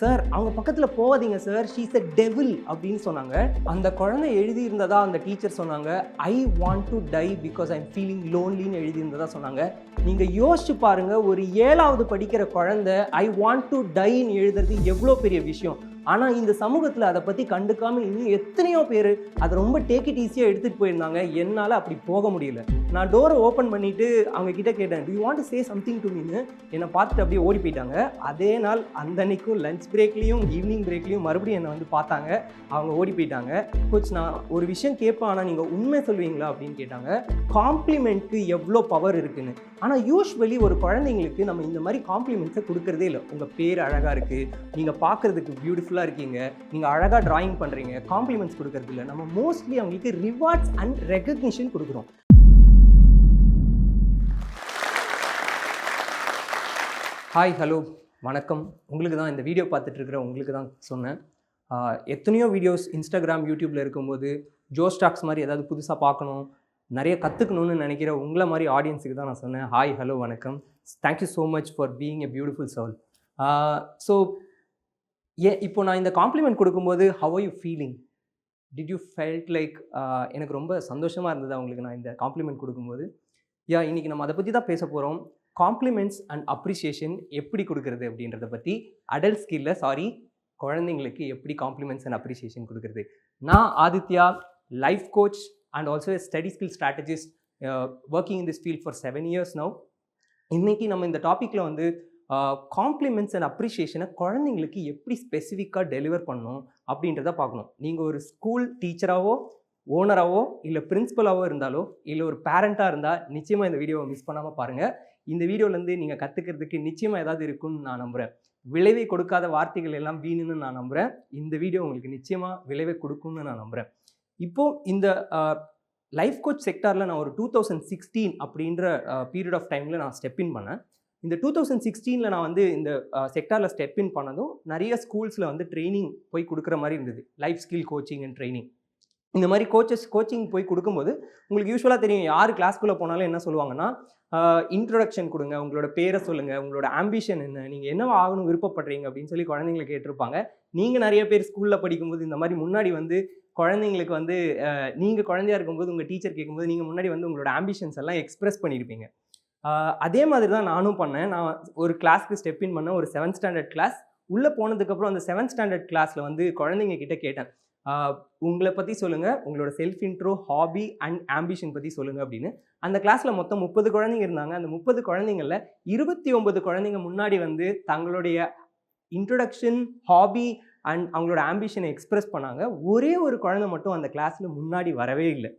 Sir அவங்க பக்கத்தில் போகாதீங்க சார் ஷீஸ் அ டெவில் அப்படின்னு சொன்னாங்க. அந்த குழந்தை எழுதியிருந்ததா அந்த டீச்சர் சொன்னாங்க. I want to die because I'm feeling லோன்லின்னு எழுதியிருந்ததா சொன்னாங்க. நீங்கள் யோசிச்சு பாருங்கள் ஒரு ஏழாவது படிக்கிற குழந்தை ஐ வாண்ட் டு டைன்னு எழுதுறது எவ்வளோ பெரிய விஷயம். ஆனால் இந்த சமூகத்தில் அதை பற்றி கண்டுக்காமல் இன்னும் எத்தனையோ பேர் அதை ரொம்ப டேக் இட் ஈஸியாக எடுத்துகிட்டு போயிருந்தாங்க. என்னால் அப்படி போக முடியல. நான் டோரை ஓப்பன் பண்ணிவிட்டு அவங்க கிட்டே கேட்டேன் you want say something to மீன்னு என்னை பார்த்துட்டு அப்படியே ஓடி போயிட்டாங்க. அதே நாள் அந்த அன்னைக்கும் லஞ்ச் பிரேக்லேயும் ஈவினிங் பிரேக்லேயும் மறுபடியும் என்னை வந்து பார்த்தாங்க. அவங்க ஓடி போயிட்டாங்க. கோச் நான் ஒரு விஷயம் கேட்பேன் ஆனால் நீங்கள் உண்மை சொல்வீங்களா அப்படின்னு கேட்டாங்க. காம்ப்ளிமெண்ட்க்கு எவ்வளோ பவர் இருக்குன்னு. ஆனால் யூஸ்வலி ஒரு குழந்தைங்களுக்கு நம்ம இந்த மாதிரி காம்ப்ளிமெண்ட்ஸை கொடுக்கறதே இல்லை. உங்கள் பேர் அழகாக இருக்குது நீங்கள் பார்க்குறதுக்கு பியூட்டிஃபுல்லாக இருக்கீங்க. நீங்கள் அழகாக ட்ராயிங் பண்ணுறீங்க காம்ப்ளிமெண்ட்ஸ் கொடுக்கறது இல்லை. நம்ம மோஸ்ட்லி அவங்களுக்கு ரிவார்ட்ஸ் அண்ட் ரெகக்னிஷன் கொடுக்குறோம். ஹாய் ஹலோ வணக்கம். உங்களுக்கு தான் இந்த வீடியோ பார்த்துட்ருக்குற உங்களுக்கு தான் சொன்னேன். எத்தனையோ வீடியோஸ் இன்ஸ்டாகிராம் யூடியூப்பில் இருக்கும்போது ஜோ ஸ்டாக்ஸ் மாதிரி ஏதாவது புதுசாக பார்க்கணும் நிறைய கற்றுக்கணும்னு நினைக்கிற உங்களை மாதிரி ஆடியன்ஸுக்கு தான் நான் சொன்னேன். ஹாய் ஹலோ வணக்கம். Thank you so much for being a beautiful soul so uh இப்போ நான் இந்த காம்ப்ளிமெண்ட் கொடுக்கும்போது how are you feeling did you felt like எனக்கு ரொம்ப சந்தோஷமாக இருந்தது அவங்களுக்கு நான் இந்த காம்ப்ளிமெண்ட் கொடுக்கும்போது? யா இன்னைக்கு நம்ம அதை பற்றி தான் பேச போகிறோம் காம்ப்ளிமெண்ட்ஸ் அண்ட் அப்ரிசியேஷன் எப்படி கொடுக்குறது அப்படின்றத பற்றி அடல்ட் ஸ்கில்ல சாரி குழந்தைங்களுக்கு எப்படி காம்ப்ளிமெண்ட்ஸ் அண்ட் அப்ரிசியேஷன் கொடுக்குறது? நான் Aditya life coach and also study skill strategist working in this field for seven years now இன்னைக்கு நம்ம இந்த டாப்பிக்கில் வந்து காம்ப்ளிமெண்ட்ஸ் அண்ட் அப்ரிஷியேஷனை குழந்தைங்களுக்கு எப்படி ஸ்பெசிஃபிக்காக டெலிவர் பண்ணணும் அப்படின்றத பார்க்கணும். நீங்கள் ஒரு ஸ்கூல் டீச்சராகவோ ஓனராகவோ இல்லை பிரின்ஸிபலாகவோ இருந்தாலோ இல்லை ஒரு பேரண்ட்டாக இருந்தால் நிச்சயமாக இந்த வீடியோவை மிஸ் பண்ணாமல் பாருங்கள் இந்த வீடியோலேருந்து நீங்கள் கற்றுக்கிறதுக்கு நிச்சயமாக ஏதாவது இருக்குன்னு நான் நம்புகிறேன் விளைவை கொடுக்காத வார்த்தைகள் எல்லாம் வீணுன்னு நான் நம்புகிறேன் இந்த வீடியோ உங்களுக்கு நிச்சயமாக விளைவை கொடுக்கும்னு நான் நம்புகிறேன் இப்போது இந்த லைஃப் கோச் செக்டாரில் நான் ஒரு டூ தௌசண்ட் சிக்ஸ்டீன் அப்படின்ற பீரியட் ஆஃப் டைமில் நான் ஸ்டெப் இன் பண்ணேன். இந்த டூ தௌசண்ட் சிக்ஸ்டீனில் நான் வந்து இந்த செக்டாரில் ஸ்டெப் இன் பண்ணதும் நிறைய ஸ்கூல்ஸில் வந்து ட்ரைனிங் போய் கொடுக்குற மாதிரி இருந்தது. Life skill coaching and training இந்த மாதிரி கோச்சஸ் கோச்சிங் போய் கொடுக்கும்போது உங்களுக்கு யூஸ்வலாக தெரியும் யார் கிளாஸ்க்குள்ளே போனாலும் என்ன சொல்லுவாங்கன்னா இன்ட்ரொடக்ஷன் கொடுங்க உங்களோட பேரை சொல்லுங்கள் உங்களோட ஆம்பிஷன் என்ன நீங்கள் என்னவா ஆகணும் விருப்பப்படுறீங்க? அப்படின்னு சொல்லி குழந்தைங்களை கேட்டிருப்பாங்க. நீங்கள் நிறைய பேர் ஸ்கூலில் படிக்கும்போது இந்த மாதிரி முன்னாடி வந்து குழந்தைங்களுக்கு வந்து நீங்கள் குழந்தையா இருக்கும்போது உங்கள் டீச்சர் கேட்கும்போது நீங்கள் முன்னாடி வந்து உங்களோட ஆம்பிஷன்ஸ் எல்லாம் எக்ஸ்பிரஸ் பண்ணியிருப்பீங்க. அதே மாதிரி தான் நானும் பண்ணேன். நான் ஒரு கிளாஸ்க்கு ஸ்டெப் இன் பண்ண ஒரு செவன்த் ஸ்டாண்டர்ட் கிளாஸ் உள்ளே போனதுக்கப்புறம் அந்த செவன்த் ஸ்டாண்டர்ட் கிளாஸில் வந்து குழந்தைங்க கிட்டே கேட்டேன். உங்களை பற்றி சொல்லுங்கள் உங்களோட self intro hobby and ambition பற்றி சொல்லுங்கள் அப்படின்னு. அந்த கிளாஸில் மொத்தம் முப்பது குழந்தைங்க இருந்தாங்க. அந்த முப்பது குழந்தைங்களில் இருபத்தி ஒன்பது குழந்தைங்க முன்னாடி வந்து தங்களுடைய இன்ட்ரொடக்ஷன் ஹாபி அண்ட் அவங்களோட ஆம்பிஷனை எக்ஸ்ப்ரெஸ் பண்ணாங்க. ஒரே ஒரு குழந்தை மட்டும் அந்த கிளாஸில் முன்னாடி வரவே இல்லை.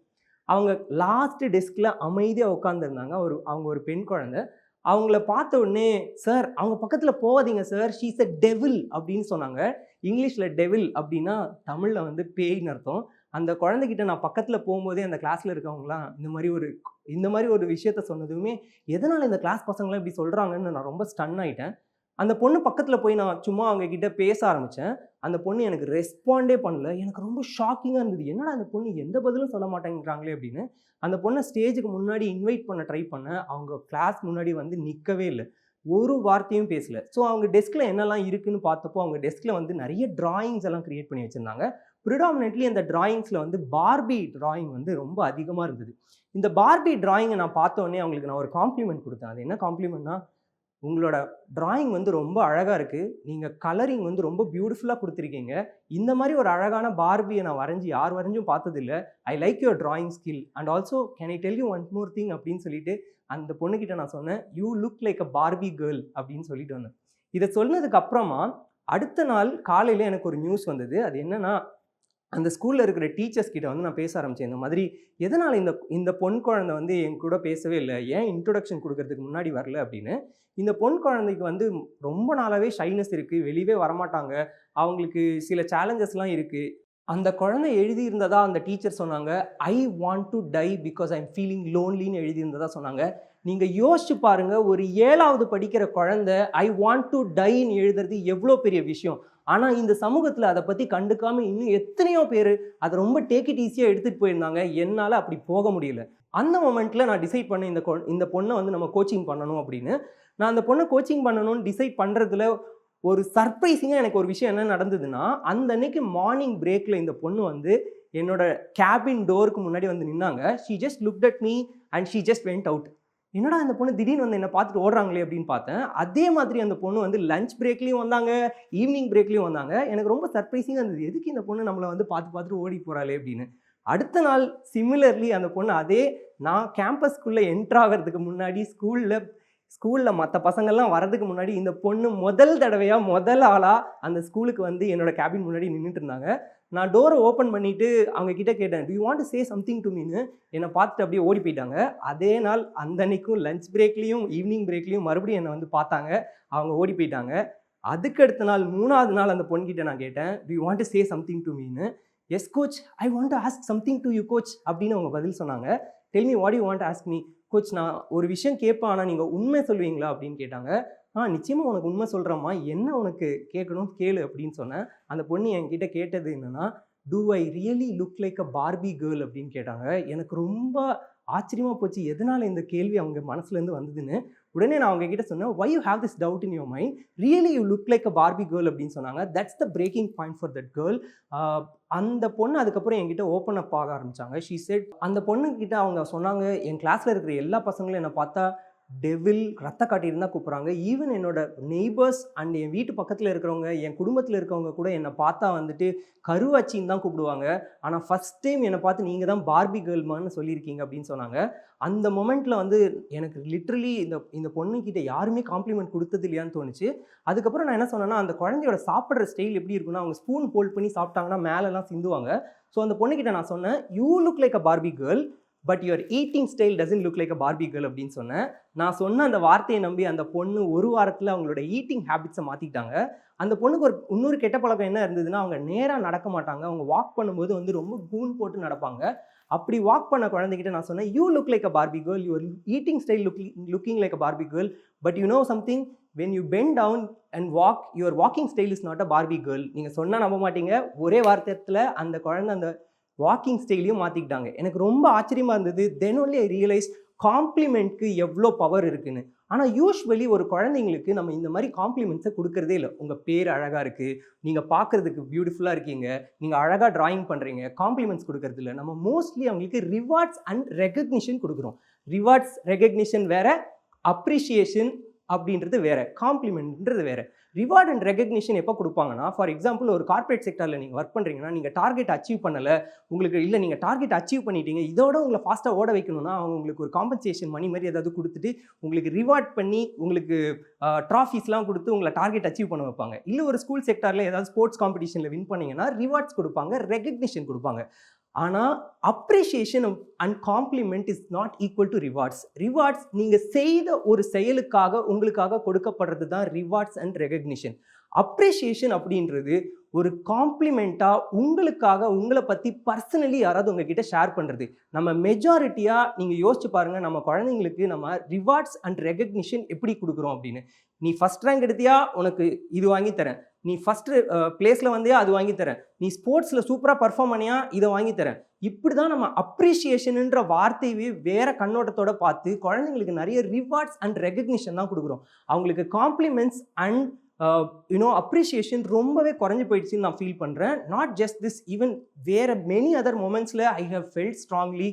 அவங்க லாஸ்ட் டெஸ்கில் அமைதியாக உட்காந்துருந்தாங்க ஒரு அவங்க ஒரு பெண் குழந்தை. அவங்கள பார்த்த உடனே சார் அவங்க பக்கத்தில் போகாதீங்க சார். ஷீஸ் அ டெவில் அப்படின்னு சொன்னாங்க. இங்கிலீஷில் டெவில் அப்படின்னா தமிழில் வந்து பேய்னு அர்த்தம். அந்த குழந்தைகிட்ட நான் பக்கத்தில் போகும்போதே அந்த கிளாஸில் இருக்கவங்களாம் இந்த மாதிரி ஒரு இந்த மாதிரி ஒரு விஷயத்த சொன்னதுமே எதனால் இந்த கிளாஸ் பசங்களாம் இப்படி சொல்கிறாங்கன்னு நான் ரொம்ப ஸ்டன் ஆகிட்டேன் அந்த பொண்ணு பக்கத்தில் போய் நான் சும்மா அவங்க கிட்ட பேச ஆரம்பித்தேன் அந்த பொண்ணு எனக்கு ரெஸ்பாண்டே பண்ணல. எனக்கு ரொம்ப ஷாக்கிங்காக இருந்தது. என்னடா அந்த பொண்ணு எந்த பதிலும் சொல்ல மாட்டேங்கிறாங்களே அப்படின்னு. அந்த பொண்ணை ஸ்டேஜுக்கு முன்னாடி இன்வைட் பண்ண ட்ரை பண்ண அவங்க கிளாஸ் முன்னாடி வந்து நிற்கவே இல்லை. ஒரு வார்த்தையும் பேசல. ஸோ அவங்க டெஸ்கில் என்னெல்லாம் இருக்குன்னு பார்த்தப்போ அவங்க டெஸ்கில் வந்து நிறைய டிராயிங்ஸ் எல்லாம் கிரியேட் பண்ணி வச்சுருந்தாங்க. ப்ரிடாமினெட்லி அந்த டிராயிங்ஸில் வந்து பார்பி டிராயிங் வந்து ரொம்ப அதிகமாக இருந்தது. இந்த பார்பி டிராயிங்கை நான் பார்த்தோன்னே அவங்களுக்கு நான் ஒரு காம்ப்ளிமெண்ட் கொடுத்தேன். அது என்ன காம்ப்ளிமெண்ட்னா உங்களோட டிராயிங் வந்து ரொம்ப அழகாக இருக்குது நீங்கள் கலரிங் வந்து ரொம்ப பியூட்டிஃபுல்லாக கொடுத்துருக்கீங்க. இந்த மாதிரி ஒரு அழகான பார்பியை நான் வரைஞ்சி யார் வரைஞ்சும் பார்த்ததில்ல. I like your drawing skill and also can I tell you one more thing அப்படின்னு சொல்லிட்டு அந்த பொண்ணுக்கிட்ட நான் சொன்னேன். You look like a Barbie girl அப்படின்னு சொல்லிட்டு வந்தேன். இதை சொன்னதுக்கு அப்புறமா அடுத்த நாள் காலையில் எனக்கு ஒரு நியூஸ் வந்தது. அது என்னென்னா அந்த ஸ்கூலில் இருக்கிற டீச்சர்ஸ் கிட்ட வந்து நான் பேச ஆரம்பித்தேன் இந்த மாதிரி எதனால் இந்த இந்த பொன் குழந்தை வந்து என் கூட பேசவே இல்லை ஏன் இன்ட்ரொடக்ஷன் கொடுக்கறதுக்கு முன்னாடி வரல அப்படின்னு இந்த பொன் குழந்தைக்கு வந்து ரொம்ப நாளாகவே ஷைனஸ் இருக்குது வெளியவே வரமாட்டாங்க அவங்களுக்கு சில சேலஞ்சஸ்லாம் இருக்குது அந்த குழந்தை எழுதியிருந்ததா அந்த டீச்சர் சொன்னாங்க I want to die because I'm feeling லோன்லின்னு எழுதியிருந்ததா சொன்னாங்க. நீங்கள் யோசிச்சு பாருங்கள் ஒரு ஏழாவது படிக்கிற குழந்தை ஐ வாண்ட் டு டைன்னு எழுதுறது எவ்வளோ பெரிய விஷயம். ஆனால் இந்த சமூகத்தில் அதை பற்றி கண்டுக்காமல் இன்னும் எத்தனையோ பேர் அதை ரொம்ப டேக் இட் ஈஸியாக எடுத்துகிட்டு போயிருந்தாங்க. என்னால் அப்படி போக முடியல. அந்த மொமெண்ட்டில் நான் டிசைட் பண்ணேன் இந்த கொ இந்த பொண்ணை வந்து நம்ம கோச்சிங் பண்ணணும் அப்படின்னு. நான் அந்த பொண்ணை கோச்சிங் பண்ணணும்னு டிசைட் பண்ணுறதுல ஒரு சர்ப்ரைசிங்காக எனக்கு ஒரு விஷயம் என்ன நடந்ததுன்னா அந்த அன்னைக்கு மார்னிங் பிரேக்கில் இந்த பொண்ணு வந்து என்னோட கேபின் டோருக்கு முன்னாடி வந்து நின்னாங்க. She just look at me and she just went out என்னடா அந்த பொண்ணு திடீர்னு வந்து என்னை பார்த்துட்டு ஓடுறாங்களே அப்படின்னு பார்த்தேன். அதே மாதிரி அந்த பொண்ணு வந்து லஞ்ச் பிரேக்லேயும் வந்தாங்க ஈவினிங் பிரேக்லேயும் வந்தாங்க. எனக்கு ரொம்ப சர்ப்ரைஸிங்காக இருந்தது. எதுக்கு இந்த பொண்ணு நம்மளை வந்து பார்த்து பார்த்துட்டு ஓடி போகிறாளே அப்படின்னு. அடுத்த நாள் சிமிலர்லி அந்த பொண்ணு அதே நான் கேம்பஸ்க்குள்ளே என்ட்ராகிறதுக்கு முன்னாடி ஸ்கூலில் ஸ்கூலில் மற்ற பசங்கள்லாம் வரதுக்கு முன்னாடி இந்த பொண்ணு முதல் தடவையாக முதல் ஆளாக அந்த ஸ்கூலுக்கு வந்து என்னோட கேபின் முன்னாடி நின்றுட்டு இருந்தாங்க. நான் டோரை ஓப்பன் பண்ணிவிட்டு அவங்க கிட்டே கேட்டேன் do you want say something to மீனு என்னை பார்த்துட்டு அப்படியே ஓடி போயிட்டாங்க. அதே நாள் அந்த அன்னைக்கும் லஞ்ச் பிரேக்லேயும் ஈவினிங் பிரேக்லேயும் மறுபடியும் என்னை வந்து பார்த்தாங்க. அவங்க ஓடி போயிட்டாங்க. அதுக்கு அடுத்த நாள் மூணாவது நாள் அந்த பொண்ணுக்கிட்ட நான் கேட்டேன் do you want say something to மீனு yes coach I want ask something to you coach அப்படின்னு அவங்க பதில் சொன்னாங்க. Tell me what you want ask me coach நான் ஒரு விஷயம் கேட்பேன் ஆனால் நீங்கள் உண்மை சொல்லுவீங்களா அப்படின்னு கேட்டாங்க. ஆ நிச்சயமாக உனக்கு உண்மை சொல்கிறேம்மா என்ன உனக்கு கேட்கணும் கேளு அப்படின்னு சொன்னேன். அந்த பொண்ணு என்கிட்ட கேட்டது என்னன்னா do I really look like a Barbie girl அப்படின்னு கேட்டாங்க. எனக்கு ரொம்ப ஆச்சரியமாக போச்சு எதனால் இந்த கேள்வி அவங்க மனசுலேருந்து வந்ததுன்னு. உடனே நான் அவங்க கிட்ட சொன்னேன் why you have this doubt in your mind really you look like a Barbie girl அப்படின்னு சொன்னாங்க. That's the breaking point for that girl அந்த பொண்ணு அதுக்கப்புறம் என்கிட்ட ஓப்பன் அப் ஆக ஆரம்பித்தாங்க ஷீ செட் அந்த பொண்ணுக்கிட்ட அவங்க சொன்னாங்க என் கிளாஸில் இருக்கிற எல்லா பசங்களும் என்னை பார்த்தா டெவில் ரத்த காட்டியிருந்தா கூப்பிட்றாங்க. ஈவன் என்னோட நெய்பர்ஸ் அண்ட் என் வீட்டு பக்கத்தில் இருக்கிறவங்க என் குடும்பத்தில் இருக்கவங்க கூட என்னை பார்த்தா வந்துட்டு கருவாச்சின்னு தான் கூப்பிடுவாங்க. ஆனால் ஃபஸ்ட் டைம் என்னை பார்த்து நீங்கள் தான் பார்பி கேர்ள்மான்னு சொல்லியிருக்கீங்க அப்படின்னு சொன்னாங்க. அந்த மொமெண்ட்டில் வந்து எனக்கு லிட்ரலி இந்த இந்த பொண்ணுக்கிட்ட யாருமே காம்ப்ளிமெண்ட் கொடுத்தது இல்லையான்னு தோணுச்சு. அதுக்கப்புறம் நான் என்ன சொன்னேன்னா அந்த குழந்தையோட சாப்பிட்ற ஸ்டைல் எப்படி இருக்குன்னா அவங்க ஸ்பூன் ஹோல்ட் பண்ணி சாப்பிட்டாங்கன்னா மேலெலாம் சிந்துவாங்க. ஸோ அந்த பொண்ணுக்கிட்ட நான் சொன்னேன் you look like a Barbie girl but your eating style doesn't look like a Barbie girl அப்படின்னு சொன்னேன் நான் சொன்ன அந்த வார்த்தையை நம்பி அந்த பொண்ணு ஒரு வாரத்தில் அவங்களோட ஈட்டிங் ஹேபிட்ஸை மாற்றிக்கிட்டாங்க அந்த பொண்ணுக்கு ஒரு இன்னொரு கெட்ட பழக்கம் என்ன இருந்ததுன்னா அவங்க நேராக நடக்க மாட்டாங்க. அவங்க வாக் பண்ணும்போது வந்து ரொம்ப கூன் போட்டு நடப்பாங்க. அப்படி வாக் பண்ண குழந்தைகிட்ட நான் சொன்னேன் you look like a Barbie girl your eating style look looking like a Barbie girl but you know something when you bend down and walk your walking style is not a Barbie girl நீங்கள் சொன்னால் நம்ப மாட்டீங்க. ஒரே வார்த்தையில் அந்த குழந்தை அந்த walking ஸ்டைலையும் மாற்றிக்கிட்டாங்க எனக்கு ரொம்ப ஆச்சரியமாக இருந்தது. தென் ஒன்லி ஐ ரியலைஸ் காம்ப்ளிமெண்ட்க்கு எவ்வளோ பவர் இருக்குன்னு. ஆனால் யூஸ்வலி ஒரு குழந்தைங்களுக்கு நம்ம இந்த மாதிரி காம்ப்ளிமெண்ட்ஸை கொடுக்கறதே இல்லை. உங்கள் பேர் அழகாக இருக்குது நீங்கள் பார்க்குறதுக்கு பியூட்டிஃபுல்லாக இருக்கீங்க. நீங்கள் அழகாக ட்ராயிங் பண்ணுறீங்க காம்ப்ளிமெண்ட்ஸ் கொடுக்கறது இல்லை. நம்ம மோஸ்ட்லி அவங்களுக்கு ரிவார்ட்ஸ் அண்ட் ரெகக்னிஷன் கொடுக்குறோம். ரிவார்ட்ஸ் ரெகக்னிஷன் வேறு அப்ரிஷியேஷன் அப்படின்றது வேறு. காம்ப்ளிமெண்ட்ன்றது வேறு. ரிவார்ட் அண்ட் ரெகக்னிஷன் எப்போ கொடுப்பாங்கன்னா ஃபார் எக்ஸாம்பிள் ஒரு கார்ப்பரேட் செக்டரில் நீங்கள் ஒர்க் பண்ணுறீங்கன்னா நீங்கள் டார்கெட் அச்சீவ் பண்ணலை உங்களுக்கு இல்லை நீங்கள் டார்கெட் அச்சீவ் பண்ணிட்டீங்க இதோட உங்களை ஃபாஸ்ட்டாக ஓட வைக்கணும்னா அவங்க உங்களுக்கு ஒரு காம்பன்சேஷன் மணி மாதிரி ஏதாவது கொடுத்துட்டு உங்களுக்கு ரிவார்ட் பண்ணி உங்களுக்கு ட்ராஃபீஸ்லாம் கொடுத்து உங்களை டார்கெட் அச்சீவ் பண்ண வைப்பாங்க. இல்லை ஒரு ஸ்கூல் செக்டரில் ஏதாவது ஸ்போர்ட்ஸ் காம்படிஷனில் வின் பண்ணிங்கன்னா ரிவார்ட்ஸ் கொடுப்பாங்க ரெகக்னிஷன் கொடுப்பாங்க. ஆனால் appreciation and compliment is not equal to rewards rewards நீங்கள் செய்த ஒரு செயலுக்காக உங்களுக்காக கொடுக்கப்படுறது தான் ரிவார்ட்ஸ் அண்ட் ரெகக்னிஷன் அப்ரிஷியேஷன் அப்படின்றது ஒரு காம்ப்ளிமெண்ட்டாக உங்களுக்காக உங்களை பற்றி பர்சனலி யாராவது உங்ககிட்ட ஷேர் பண்ணுறது நம்ம மெஜாரிட்டியாக நீங்கள் யோசிச்சு பாருங்கள் நம்ம குழந்தைங்களுக்கு நம்ம ரிவார்ட்ஸ் அண்ட் ரெகக்னிஷன் எப்படி கொடுக்குறோம் அப்படின்னு. நீ ஃபஸ்ட் ரேங்க் எடுத்தியா? உனக்கு இது வாங்கி தரேன். நீ ஃபஸ்ட்டு பிளேஸில் வந்தியா? அது வாங்கி தரேன். நீ ஸ்போர்ட்ஸில் சூப்பராக பர்ஃபார்ம் பண்ணியா? இதை வாங்கி தரேன். இப்படி தான் நம்ம அப்ரிஷியேஷனுன்ற வார்த்தையவே வேற கண்ணோட்டத்தோட பார்த்து குழந்தைங்களுக்கு நிறைய ரிவார்ட்ஸ் அண்ட் ரெகக்னிஷன் தான் கொடுக்குறோம். அவங்களுக்கு compliments and Uh, you know appreciation ரொம்பவே குறைஞ்சி போயிடுச்சுன்னு நான் ஃபீல் பண்ணுறேன் நாட் ஜஸ்ட் திஸ் ஈவன் வேறு மெனி அதர் மூமெண்ட்ஸில் ஐ ஹவ் ஃபெல்ட் ஸ்ட்ராங்லி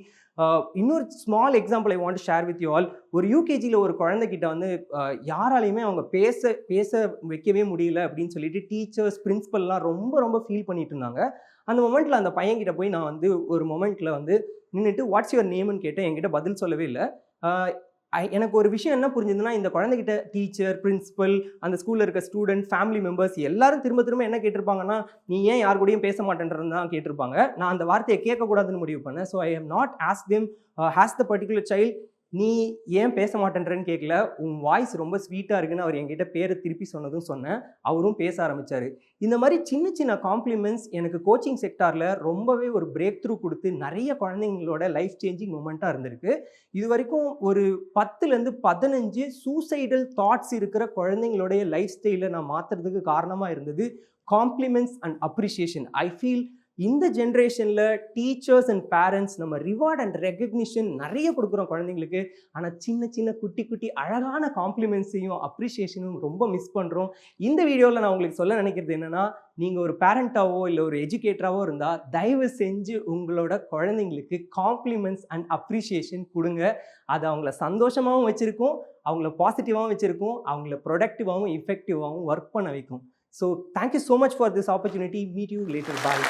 இன்னொரு small example I want share with you all ஒரு யூகேஜியில் ஒரு குழந்தைகிட்ட வந்து uh, யாராலையுமே அவங்க பேச பேச வைக்கவே முடியல அப்படின்னு சொல்லிட்டு டீச்சர்ஸ் பிரின்ஸிபல்லாம் ரொம்ப ரொம்ப ஃபீல் பண்ணிட்டு இருந்தாங்க. அந்த மொமெண்ட்டில் அந்த பையன்கிட்ட போய் நான் வந்து ஒரு மொமெண்ட்டில் வந்து நின்றுட்டு வாட்ஸ் யுவர் நேம்னு கேட்டேன். என்கிட்ட பதில் சொல்லவே இல்லை. Uh, எனக்கு ஒரு விஷயம் என்ன புரிஞ்சுதுன்னா இந்த குழந்தைகிட்ட டீச்சர் பிரின்ஸிபல் அந்த ஸ்கூலில் இருக்க ஸ்டூடெண்ட் ஃபேமிலி மெம்பர்ஸ் எல்லாரும் திரும்ப திரும்ப என்ன கேட்டிருப்பாங்கன்னா நீ ஏன் யார் கூடயும் பேச மாட்டேன்றது தான் கேட்டிருப்பாங்க. நான் அந்த வார்த்தையை கேட்கக்கூடாதுன்னு முடிவு பண்ணேன். So I have not ask them has the particular child நீ ஏன் பேச மாட்டேன்றன்னு கேட்கல உன் வாய்ஸ் ரொம்ப ஸ்வீட்டாக இருக்குன்னு அவர் என்கிட்ட பேரை திருப்பி சொன்னதும் சொன்னேன். அவரும் பேச ஆரம்பித்தார் இந்த மாதிரி சின்ன சின்ன காம்ப்ளிமெண்ட்ஸ் எனக்கு கோச்சிங் செக்டாரில் ரொம்பவே ஒரு பிரேக் த்ரூ கொடுத்து நிறைய குழந்தைங்களோட லைஃப் சேஞ்சிங் மூமெண்ட்டாக இருந்திருக்கு. இது வரைக்கும் ஒரு பத்துலேருந்து பதினஞ்சு சூசைடல் தாட்ஸ் இருக்கிற குழந்தைங்களுடைய லைஃப் ஸ்டைலை நான் மாற்றுறதுக்கு காரணமாக இருந்தது compliments and appreciation I feel இந்த ஜென்ரேஷனில் டீச்சர்ஸ் அண்ட் பேரண்ட்ஸ் நம்ம ரிவார்ட் அண்ட் ரெக்கக்னிஷன் நிறைய கொடுக்குறோம் குழந்தைங்களுக்கு. ஆனால் சின்ன சின்ன குட்டி குட்டி அழகான காம்ப்ளிமெண்ட்ஸையும் அப்ரிஷியேஷனும் ரொம்ப மிஸ் பண்ணுறோம் இந்த வீடியோவில் நான் உங்களுக்கு சொல்ல நினைக்கிறது என்னென்னா நீங்கள் ஒரு பேரண்ட்டாவோ இல்லை ஒரு எஜுகேட்டராகவோ இருந்தால் தயவு செஞ்சு உங்களோட குழந்தைங்களுக்கு காம்ப்ளிமெண்ட்ஸ் அண்ட் அப்ரிஷியேஷன் கொடுங்க. அது அவங்கள சந்தோஷமாகவும் வச்சுருக்கும் அவங்கள பாசிட்டிவாகவும் வச்சுருக்கும் அவங்கள ப்ரொடக்டிவாகவும் இஃபெக்டிவாகவும் ஒர்க் பண்ண வைக்கும். So thank you so much for this opportunity meet you later bye